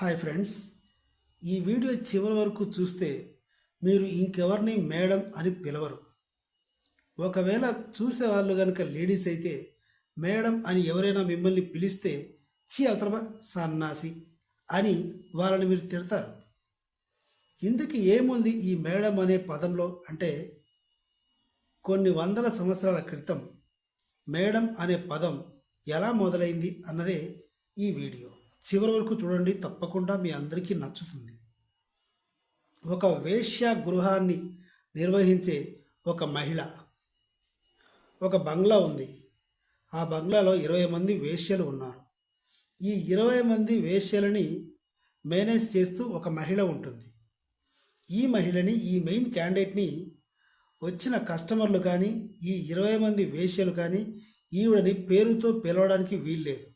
Hi friends ఈ video చివరి వరకు చూస్తే మీరు ఇంకెవరిని మేడం అని పిలవరు. ఒకవేళ చూసేవాళ్ళు కనుక లేడీస్ అయితే మేడం అని ఎవరైనా మిమ్మల్ని పిలిస్తే చి అవతల సన్నాసి అని వాళ్ళని మీరు తిడతారు. ఇందుకు ఏముంది ఈ మేడం అనే పదంలో అంటే కొన్ని వందల సంవత్సరాల క్రితం మేడం అనే పదం ఎలా మొదలైంది అన్నదే ఈ వీడియో. చివరి వరకు చూడండి తప్పకుండా మీ అందరికీ నచ్చుతుంది. ఒక వేశ్య గృహాన్ని నిర్వహించే ఒక మహిళ ఒక బంగ్లా ఉంది. ఆ బంగ్లాలో ఇరవై మంది వేశ్యలు ఉన్నారు. ఈ ఇరవై మంది వేశ్యలని మేనేజ్ చేస్తూ ఒక మహిళ ఉంటుంది. ఈ మహిళని ఈ మెయిన్ క్యాండిడేట్ని వచ్చిన కస్టమర్లు కానీ ఈ ఇరవై మంది వేశ్యలు కానీ ఈవిడని పేరుతో పిలవడానికి వీల్లేదు.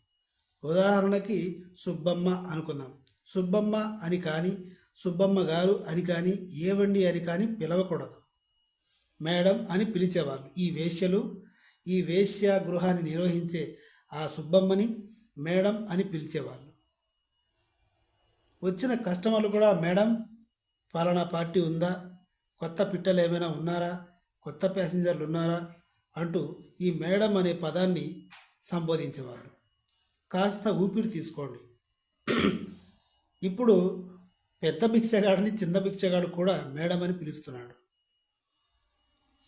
ఉదాహరణకి సుబ్బమ్మ అనుకుందాం. సుబ్బమ్మ అని కానీ సుబ్బమ్మ గారు అని కానీ ఏవండి అని కానీ పిలవకూడదు. మేడం అని పిలిచేవాళ్ళు. ఈ వేశ్యలు ఈ వేశ్య గృహాన్ని నిర్వహించే ఆ సుబ్బమ్మని మేడం అని పిలిచేవాళ్ళు. వచ్చిన కస్టమర్లు కూడా మేడం పాలనా పార్టీ ఉందా? కొత్త పిట్టలు ఏమైనా ఉన్నారా? కొత్త ప్యాసింజర్లు ఉన్నారా? అంటూ ఈ మేడం అనే పదాన్ని సంబోధించేవాళ్ళు. కాస్త ఊపిరి తీసుకోండి. ఇప్పుడు పెద్ద భిక్షగాడిని చిన్న భిక్షగాడు కూడా మేడం అని పిలుస్తున్నాడు.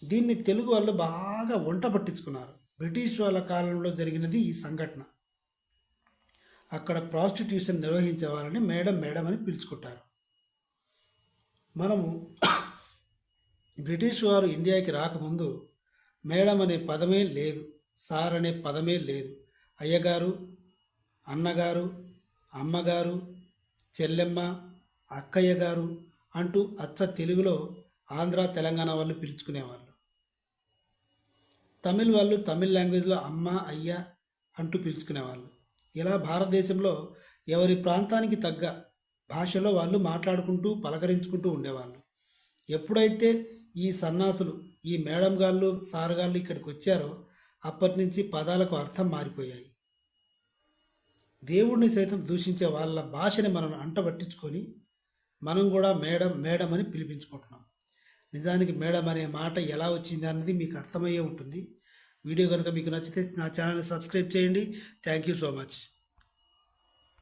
దీన్ని తెలుగు వాళ్ళు బాగా వంట పట్టించుకున్నారు. బ్రిటిష్ వాళ్ళ కాలంలో జరిగినది ఈ సంఘటన. అక్కడ ప్రాస్టిట్యూషన్ నిర్వహించే వాళ్ళని మేడం మేడం అని పిలుచుకుంటారు. మనము బ్రిటిష్ వారు ఇండియాకి రాకముందు మేడం అనే పదమే లేదు సార్ అనే పదమే లేదు. అయ్యగారు అన్నగారు అమ్మగారు చెల్లెమ్మ అక్కయ్య గారు అంటూ అచ్చ తెలుగులో ఆంధ్ర తెలంగాణ వాళ్ళు పిలుచుకునేవాళ్ళు. తమిళ్ వాళ్ళు తమిళ్ లాంగ్వేజ్లో అమ్మ అయ్య అంటూ పిలుచుకునేవాళ్ళు. ఇలా భారతదేశంలో ఎవరి ప్రాంతానికి తగ్గ భాషలో వాళ్ళు మాట్లాడుకుంటూ పలకరించుకుంటూ ఉండేవాళ్ళు. ఎప్పుడైతే ఈ సన్నాసులు ఈ మేడం గాళ్ళు సార్ గాళ్ళు ఇక్కడికి వచ్చారో అప్పటి నుంచి పదాలకు అర్థం మారిపోయాయి. దేవుడిని సైతం దూషించే వాళ్ళ భాషని మనం అంటబట్టించుకొని మనం కూడా మేడం మేడం అని పిలిపించుకుంటున్నాం. నిజానికి మేడం అనే మాట ఎలా వచ్చింది అన్నది మీకు అర్థమయ్యే ఉంటుంది. వీడియో కనుక మీకు నచ్చితే నా ఛానల్ని సబ్స్క్రైబ్ చేయండి. Thank you so much.